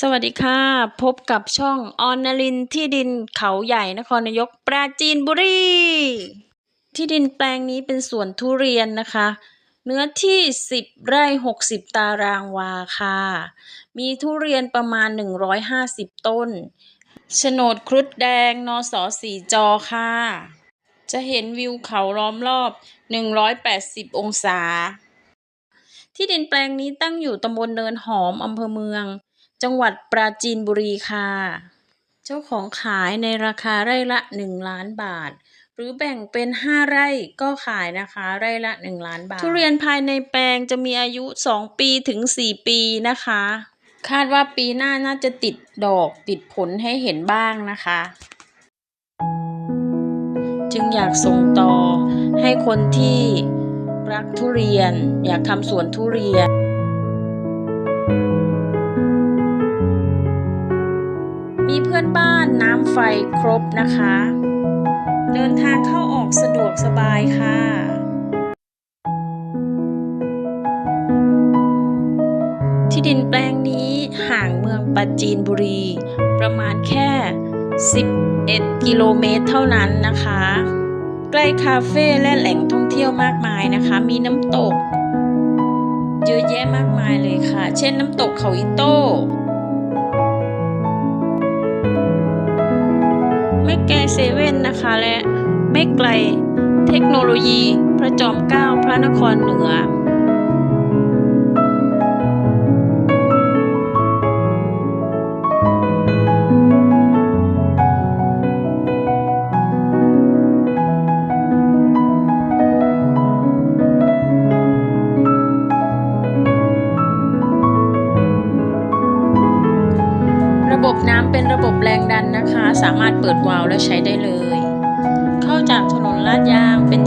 สวัสดีค่ะ พบกับช่องออนนลินที่ดินเขาใหญ่นครนายกปราจีนบุรีที่ดินแปลงนี้เป็นสวนทุเรียนนะคะ เนื้อที่ 10 ไร่ 60 ตารางวาค่ะ มีทุเรียนประมาณ 150 ต้นโฉนดครุฑแดงนสสีจอค่ะ จะเห็นวิวเขาล้อมรอบ 180 องศาที่ดินแปลงนี้ตั้งอยู่ตำบลเนินหอมอำเภอเมือง จังหวัดปราจีนบุรีค่ะ เจ้าของขายในราคาไร่ละ 1 ล้านบาท หรือแบ่งเป็น 5 ไร่ก็ขายนะคะ ไร่ละ 1 ล้านบาท ทุเรียนภายในแปลงจะมีอายุ 2 ปีถึง 4 ปีนะคะ คาดว่าปีหน้าน่าจะติดดอกติดผลให้เห็นบ้างนะคะ จึงอยากส่งต่อให้คนที่รักทุเรียน อยากทำสวนทุเรียน เพื่อนบ้านน้ำไฟครบนะคะ เดินทางเข้าออกสะดวกสบายค่ะที่ดินแปลงนี้ห่างเมืองปราจีนบุรี ประมาณแค่ 11 กิโลเมตรเท่านั้นนะคะ ใกล้คาเฟ่และแหล่งท่องเที่ยวมากมายนะคะ มีน้ำตก เยอะแยะมากมายเลยค่ะ เช่นน้ำตกเขาอิโต้ ไม่ไกลเซเว่นนะคะ และไม่ไกลเทคโนโลยี พระจอมเกล้าพระนครเหนือ บบน้ำเป็นระบบแรงดันนะคะ สามารถเปิดวาล์วและใช้ได้เลย เข้าจากถนนลาดยางเป็น